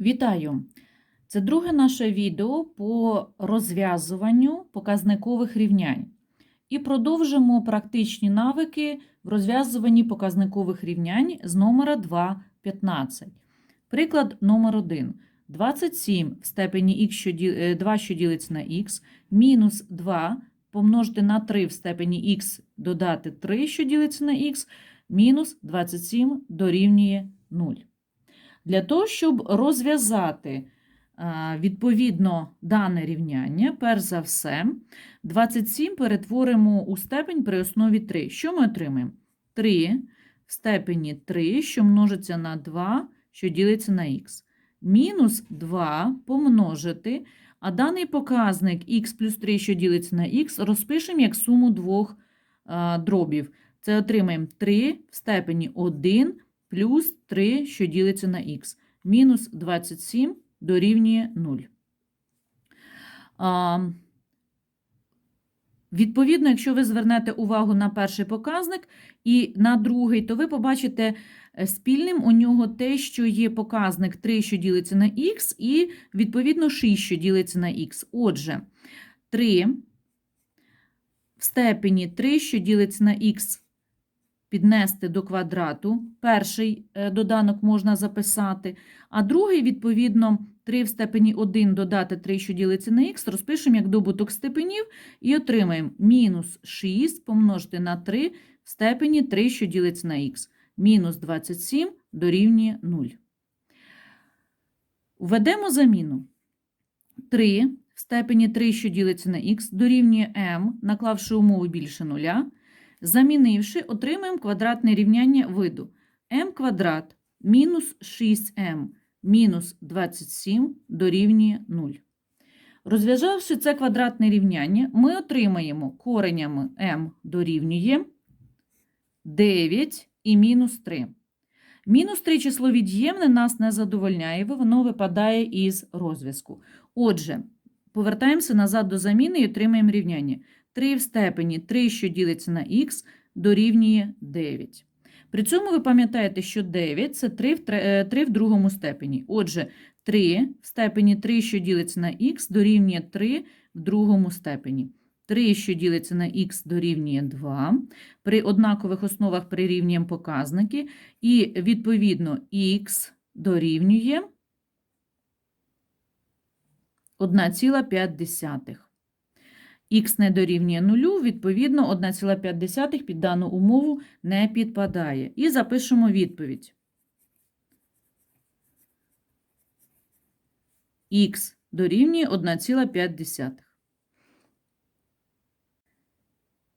Вітаю! Це друге наше відео по розв'язуванню показникових рівнянь. І продовжимо практичні навики в розв'язуванні показникових рівнянь з номера 2.15. Приклад номер 1. 27 в степені х, що ді- е, 2, що ділиться на х, мінус 2 помножити на 3 в степені х, додати 3, що ділиться на х, мінус 27 дорівнює 0. Для того, щоб розв'язати відповідно дане рівняння, перш за все, 27 перетворимо у степень при основі 3. Що ми отримаємо? 3 в степені 3, що множиться на 2, що ділиться на х. Мінус 2 помножити, а даний показник х плюс 3, що ділиться на х, розпишемо як суму двох дробів. Це отримаємо 3 в степені 1 плюс 3, що ділиться на х. Мінус 27 дорівнює 0. А, відповідно, якщо ви звернете увагу на перший показник і на другий, то ви побачите е, спільним у нього те, що є показник 3, що ділиться на х, і, відповідно, 6, що ділиться на х. Отже, 3 в степені 3, що ділиться на х, піднести до квадрату. Перший е, доданок можна записати, а другий, відповідно, 3 в степені 1 додати 3, що ділиться на х, розпишемо як добуток степенів і отримаємо мінус 6 помножити на 3 в степені 3, що ділиться на х. Мінус 27 дорівнює 0. Введемо заміну. 3 в степені 3, що ділиться на х, дорівнює m, наклавши умови більше нуля. Замінивши, отримаємо квадратне рівняння виду m квадрат мінус 6m мінус 27 дорівнює 0. Розв'язавши це квадратне рівняння, ми отримаємо коренями m дорівнює 9 і мінус 3. Мінус 3 число від'ємне нас не задовольняє, воно випадає із розв'язку. Отже, повертаємося назад до заміни і отримаємо рівняння. 3 в степені 3, що ділиться на х, дорівнює 9. При цьому ви пам'ятаєте, що 9 – це 3 в, тре- е, 3 в другому степені. Отже, 3 в степені 3, що ділиться на х, дорівнює 3 в другому степені. 3, що ділиться на х, дорівнює 2. При однакових основах прирівнюємо показники. І, відповідно, х дорівнює 1,5. Х не дорівнює нулю, відповідно, 1,5 під дану умову не підпадає. І запишемо відповідь. Х дорівнює 1,5.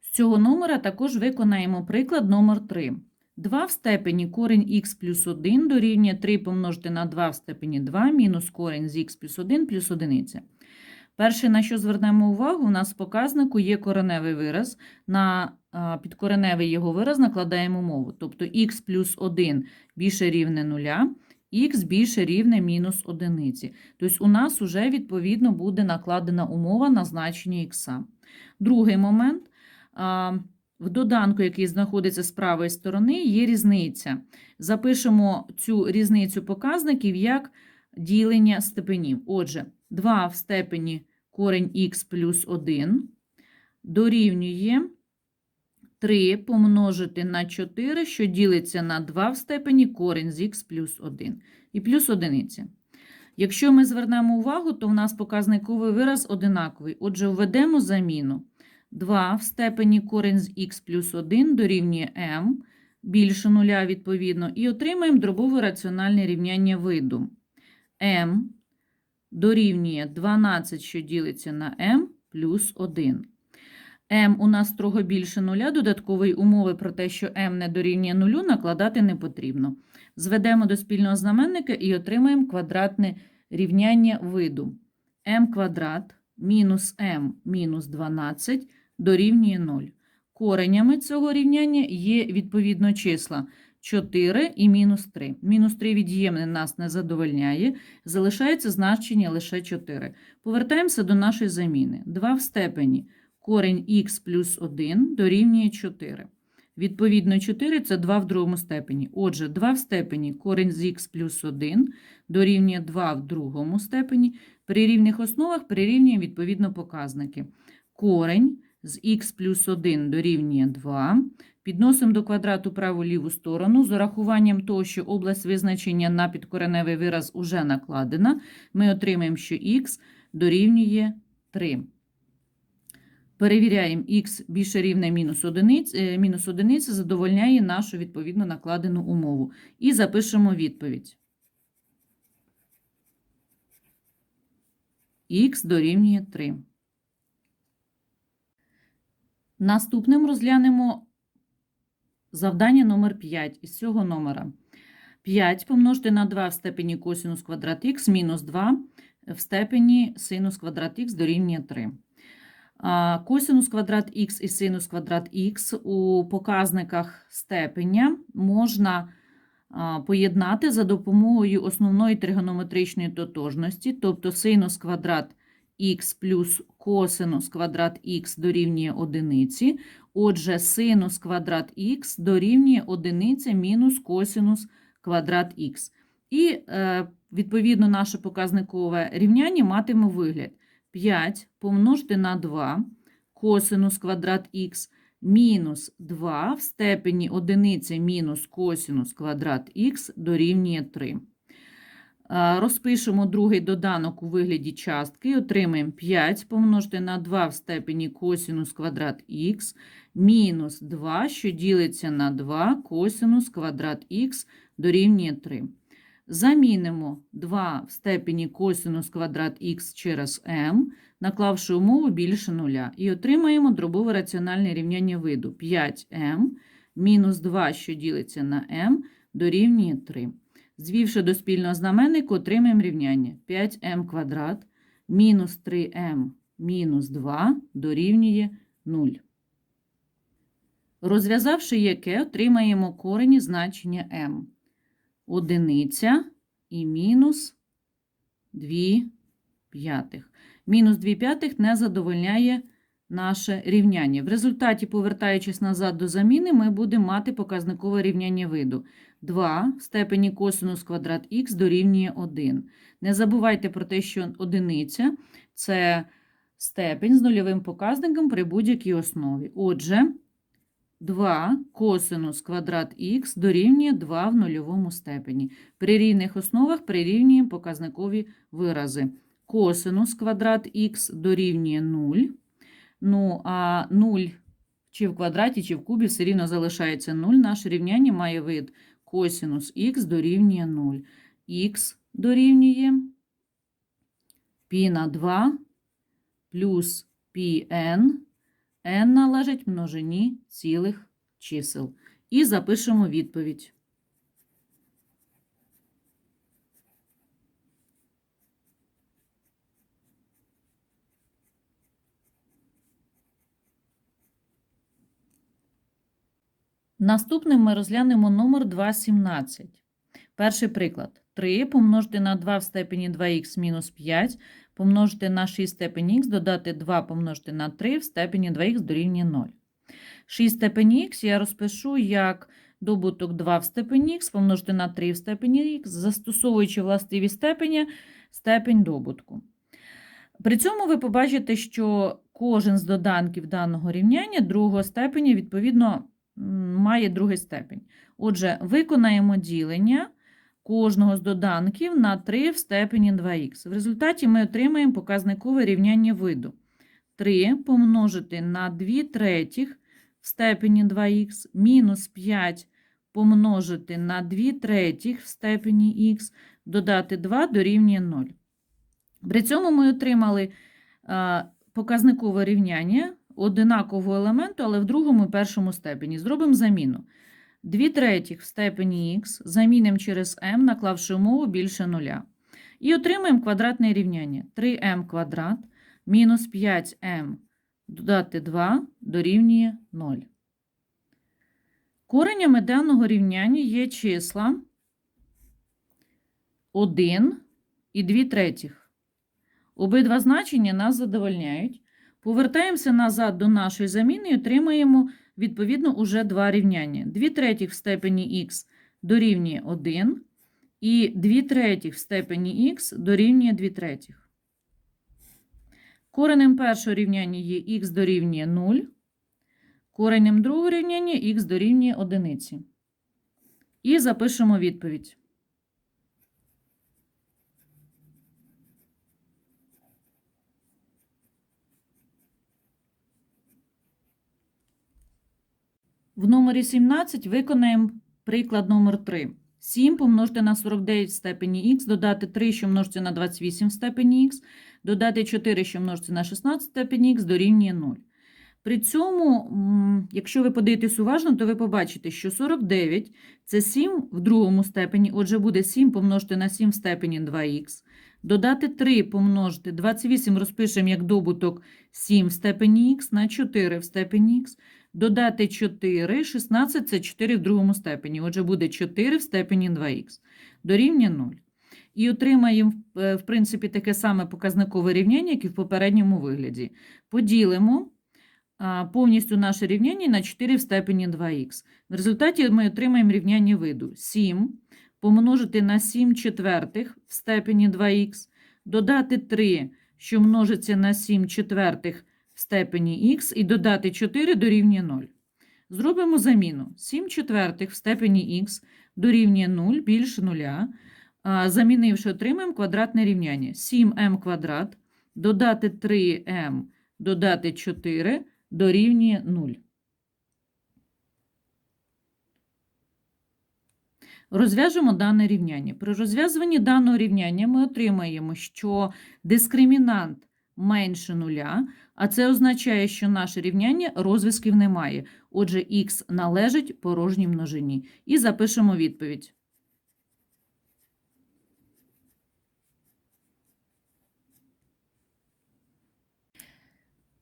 З цього номера також виконаємо приклад номер 3. 2 в степені корінь х плюс 1 дорівнює 3 помножити на 2 в степені 2 мінус корінь з х плюс 1 плюс 1. Перше, на що звернемо увагу, у нас в показнику є кореневий вираз. На підкореневий його вираз накладаємо мову. Тобто х плюс 1 більше рівне 0, х більше рівне мінус 1. Тобто у нас вже відповідно буде накладена умова на значення х. Другий момент. В доданку, який знаходиться з правої сторони, є різниця. Запишемо цю різницю показників як ділення степенів. Отже, 2 в степені корень х плюс 1 дорівнює 3 помножити на 4, що ділиться на 2 в степені корень з х плюс 1 і плюс 1. Якщо ми звернемо увагу, то в нас показниковий вираз одинаковий. Отже, введемо заміну. 2 в степені корень з х плюс 1 дорівнює m, більше нуля відповідно, і отримаємо дробове раціональне рівняння виду. m дорівнює 12, що ділиться на m плюс 1. m у нас строго більше нуля, додаткової умови про те, що m не дорівнює нулю, накладати не потрібно. Зведемо до спільного знаменника і отримаємо квадратне рівняння виду. m квадрат мінус m мінус 12 дорівнює 0. Коренями цього рівняння є відповідно числа 4 і мінус 3. Мінус 3 від'ємне нас не задовольняє, залишається значення лише 4. Повертаємося до нашої заміни. 2 в степені корень х плюс 1 дорівнює 4. Відповідно, 4 – це 2 в другому степені. Отже, 2 в степені корінь з х плюс 1 дорівнює 2 в другому степені. При рівних основах прирівнюємо відповідно показники. Корень з х плюс 1 дорівнює 2. Підносимо до квадрату праву ліву сторону. З урахуванням того, що область визначення на підкореневий вираз уже накладена, ми отримаємо, що х дорівнює 3. Перевіряємо х більше рівне мінус одиниць, е, мінус одиниця задовольняє нашу відповідно накладену умову. І запишемо відповідь. х дорівнює 3. Наступним розглянемо завдання номер 5 із цього номера. 5 помножити на 2 в степені косинус квадрат х мінус 2 в степені синус квадрат х дорівнює 3. Косинус квадрат х і синус квадрат х у показниках степеня можна поєднати за допомогою основної тригонометричної тотожності, тобто синус квадрат х плюс косинус квадрат х дорівнює одиниці. Отже, синус квадрат х дорівнює одиниця мінус косинус квадрат х. І, е, відповідно, наше показникове рівняння матиме вигляд 5 помножити на 2 косинус квадрат х мінус 2 в степені одиниця мінус косинус квадрат х дорівнює 3. Е, Розпишемо другий доданок у вигляді частки і отримаємо 5 помножити на 2 в степені косинус квадрат х мінус 2, що ділиться на 2 косинус квадрат х дорівнює 3. Замінимо 2 в степені косинус квадрат х через m, наклавши умову більше нуля, і отримаємо дробове раціональне рівняння виду 5m мінус 2, що ділиться на m, дорівнює 3. Звівши до спільного знаменнику, отримаємо рівняння 5m квадрат мінус 3m мінус 2 дорівнює 0. Розв'язавши яке, отримаємо корені значення m. Одиниця і мінус 2 п'ятих. Мінус 2 п'ятих не задовольняє наше рівняння. В результаті, повертаючись назад до заміни, ми будемо мати показникове рівняння виду. 2 в степені косинус квадрат х дорівнює 1. Не забувайте про те, що одиниця – це степень з нульовим показником при будь-якій основі. Отже, 2 косинус квадрат х дорівнює 2 в нульовому степені. При рівних основах прирівнюємо показникові вирази. Косинус квадрат х дорівнює 0. Ну, а 0 чи в квадраті, чи в кубі все рівно залишається 0. Наше рівняння має вид косинус х дорівнює 0. х дорівнює π на 2 плюс πn n належить множині цілих чисел. І запишемо відповідь. Наступним ми розглянемо номер 217. Перший приклад. 3 помножити на 2 в степені 2х мінус 5, помножити на 6 степені х, додати 2 помножити на 3 в степені 2х дорівнює 0. 6 степені х я розпишу як добуток 2 в степені х помножити на 3 в степені х, застосовуючи властиві степені, степень добутку. При цьому ви побачите, що кожен з доданків даного рівняння другого степеня, відповідно, має другий степень. Отже, виконаємо ділення кожного з доданків на 3 в степені 2х. В результаті ми отримаємо показникове рівняння виду. 3 помножити на 2 третіх в степені 2х мінус 5 помножити на 2 третіх в степені х, додати 2 дорівнює 0. При цьому ми отримали а, показникове рівняння одинакового елементу, але в другому і першому степені. Зробимо заміну. 2 третіх в степені х замінимо через m, наклавши умову більше нуля. І отримаємо квадратне рівняння. 3m квадрат мінус 5m додати 2 дорівнює 0. Коренями даного рівняння є числа 1 і 2 третіх. Обидва значення нас задовольняють. Повертаємося назад до нашої заміни і отримаємо, відповідно, уже два рівняння. 2 третіх в степені х дорівнює 1, і 2 третіх в степені х дорівнює 2 третіх. Коренем першого рівняння є х дорівнює 0, коренем другого рівняння х дорівнює 1. І запишемо відповідь. В номері 17 виконаємо приклад номер 3. 7 помножити на 49 в степені х, додати 3, що множиться на 28 в степені х, додати 4, що множиться на 16 в степені х, дорівнює 0. При цьому, якщо ви подивитесь уважно, то ви побачите, що 49 – це 7 в другому степені, отже, буде 7 помножити на 7 в степені 2х, додати 3 помножити, 28 розпишемо як добуток 7 в степені х на 4 в степені х, Додати 4, 16 – це 4 в другому степені. Отже, буде 4 в степені 2х. Дорівнює 0. І отримаємо, е, в принципі, таке саме показникове рівняння, як і в попередньому вигляді. Поділимо повністю наше рівняння на 4 в степені 2х. В результаті ми отримаємо рівняння виду 7 помножити на 7 четвертих в степені 2х, додати 3, що множиться на 7 четвертих степені х і додати 4 дорівнює 0. Зробимо заміну. 7 четвертих в степені х дорівнює 0 більше 0. Замінивши, отримаємо квадратне рівняння. 7m квадрат додати 3m додати 4 дорівнює 0. Розв'яжемо дане рівняння. При розв'язуванні даного рівняння ми отримаємо, що дискримінант менше нуля, а це означає, що наше рівняння розв'язків немає. Отже, х належить порожній множині. І запишемо відповідь.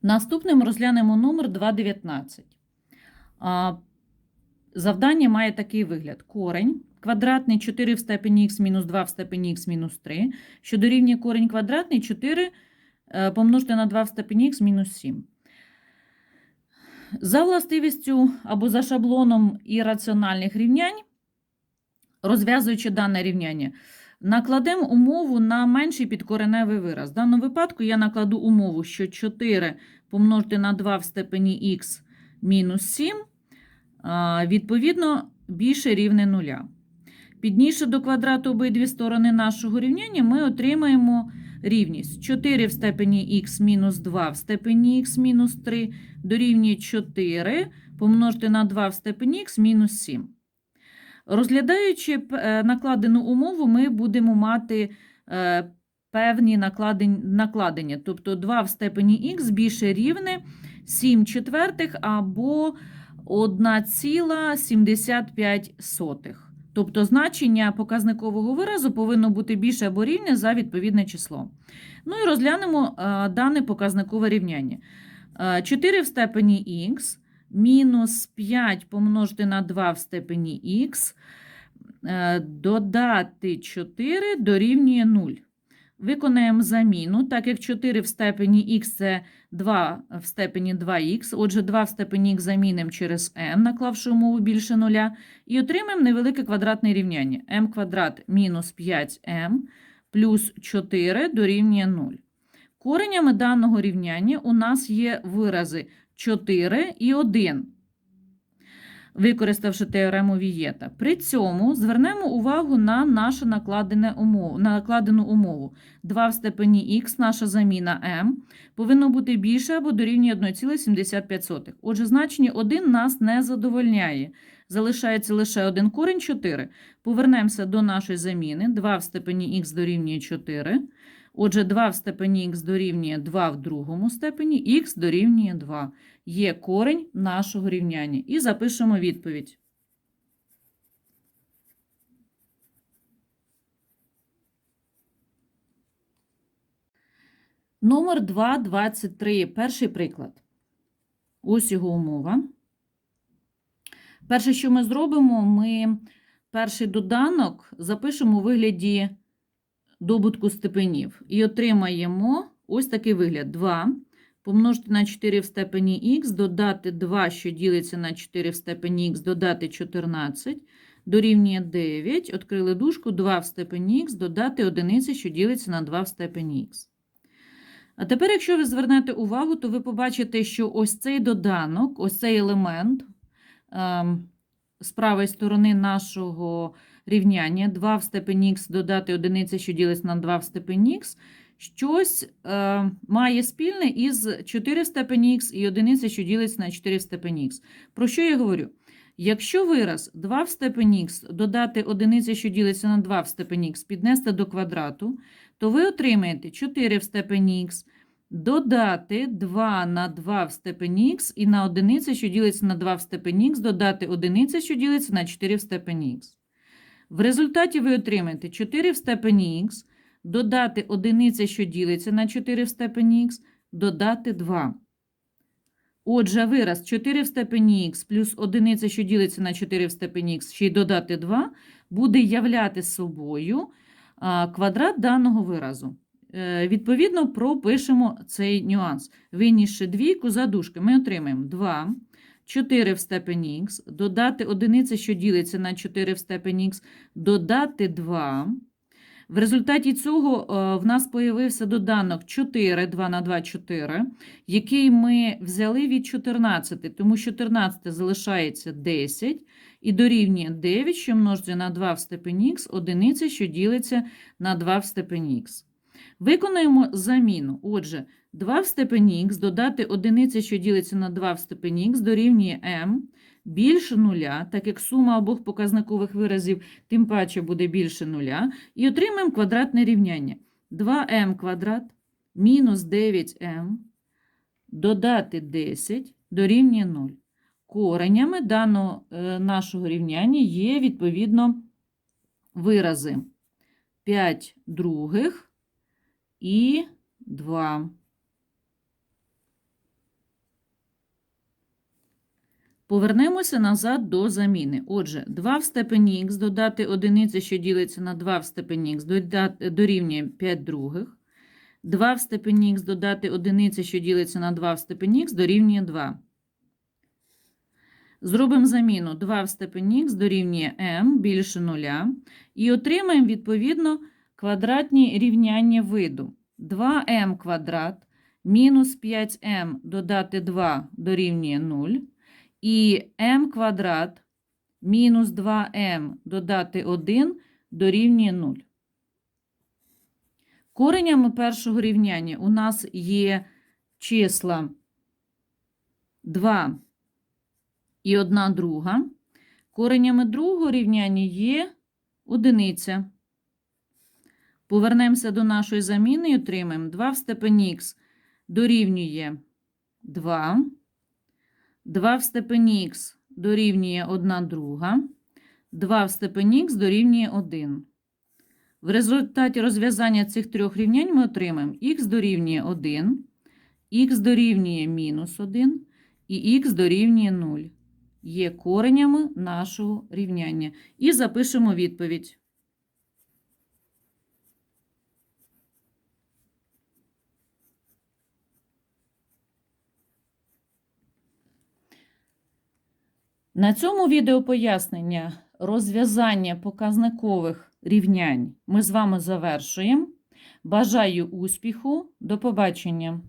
Наступним розглянемо номер 219. Завдання має такий вигляд. Корень квадратний 4 в степені х мінус 2 в степені х мінус 3, що дорівнює корень квадратний 4 е, помножити на 2 в степені х мінус 7. За властивістю або за шаблоном ірраціональних рівнянь, розв'язуючи дане рівняння, накладемо умову на менший підкореневий вираз. В даному випадку я накладу умову, що 4 помножити на 2 в степені х мінус 7, відповідно, більше рівне нуля. Піднісши до квадрату обидві сторони нашого рівняння, ми отримаємо рівність 4 в степені х мінус 2 в степені х мінус 3 дорівнює 4 помножити на 2 в степені х мінус 7. Розглядаючи е, накладену умову, ми будемо мати е, певні накладення, тобто 2 в степені х більше рівне 7 четвертих або 1,75. Тобто значення показникового виразу повинно бути більше або рівне за відповідне число. Ну і розглянемо е, дане показникове рівняння. Е, 4 в степені х мінус 5 помножити на 2 в степені х е, додати 4 дорівнює 0. Виконаємо заміну, так як 4 в степені х це 2 в степені 2х, отже, 2 в степені х замінимо через n, наклавши умову більше нуля, і отримаємо невелике квадратне рівняння. m квадрат мінус 5m плюс 4 дорівнює 0. Коренями даного рівняння у нас є вирази 4 і 1, використавши теорему Вієта. При цьому звернемо увагу на нашу умову, накладену умову. 2 в степені х, наша заміна m, повинно бути більше або дорівнює 1,75. Отже, значення 1 нас не задовольняє. Залишається лише один корінь 4. Повернемося до нашої заміни. 2 в степені х дорівнює 4. Отже, 2 в степені х дорівнює 2 в другому степені, х дорівнює 2. Є корень нашого рівняння. І запишемо відповідь. Номер 223. Перший приклад. Ось його умова. Перше, що ми зробимо, ми перший доданок запишемо у вигляді добутку степенів і отримаємо ось такий вигляд. 2 помножити на 4 в степені х, додати 2, що ділиться на 4 в степені х, додати 14, дорівнює 9, відкрили дужку, 2 в степені х, додати 1, що ділиться на 2 в степені х. А тепер, якщо ви звернете увагу, то ви побачите, що ось цей доданок, ось цей елемент ем, з правої сторони нашого рівняння 2 в степені х додати 1, що ділиться на 2 в степені х, щось е, має спільне із 4 в степені х і 1, що ділиться на 4 в степені х. Про що я говорю? Якщо вираз 2 в степені х додати 1, що ділиться на 2 в степені х, піднести до квадрату, то ви отримаєте 4 в степені х, додати 2 на 2 в степені х і на 1, що ділиться на 2 в степені х, додати 1, що ділиться на 4 в степені х. В результаті ви отримаєте 4 в степені х, додати 1, що ділиться на 4 в степені х, додати 2. Отже, вираз 4 в степені х плюс 1, що ділиться на 4 в степені х, ще й додати 2, буде являти собою квадрат даного виразу. Е, Відповідно, пропишемо цей нюанс. Винісши двійку за дужки, ми отримаємо 2, 4 в степені х, додати 1, що ділиться на 4 в степені х, додати 2. В результаті цього е, в нас появився доданок 4, 2 на 2, 4, який ми взяли від 14, тому 14 залишається 10 і дорівнює 9, що множиться на 2 в степені х, одиниця, що ділиться на 2 в степені х. Виконуємо заміну. Отже, 2 в степені х додати одиниця, що ділиться на 2 в степені х, дорівнює m більше нуля, так як сума обох показникових виразів тим паче буде більше нуля, і отримаємо квадратне рівняння. 2m квадрат мінус 9m додати 10 дорівнює 0. Коренями даного е, нашого рівняння є, відповідно, вирази 5 других і 2. Повернемося назад до заміни. Отже, 2 в степені х додати одиниця, що ділиться на 2 в степені х, дорівнює 5 других. 2 в степені х додати одиниця, що ділиться на 2 в степені х, дорівнює 2. Зробимо заміну 2 в степені х дорівнює m більше 0. І отримаємо, відповідно, квадратні рівняння виду. 2m квадрат мінус 5m додати 2 дорівнює 0. І m квадрат мінус 2m додати 1 дорівнює 0. Коренями першого рівняння у нас є числа 2 і 1 друга. Коренями другого рівняння є одиниця. Повернемося до нашої заміни і отримаємо 2 в степені х дорівнює 2. 2 в степені х дорівнює 1 друга, 2 в степені х дорівнює 1. В результаті розв'язання цих трьох рівнянь ми отримаємо х дорівнює 1, х дорівнює мінус 1 і х дорівнює 0. Є коренями нашого рівняння. І запишемо відповідь. На цьому відео пояснення розв'язання показникових рівнянь ми з вами завершуємо. Бажаю успіху. До побачення!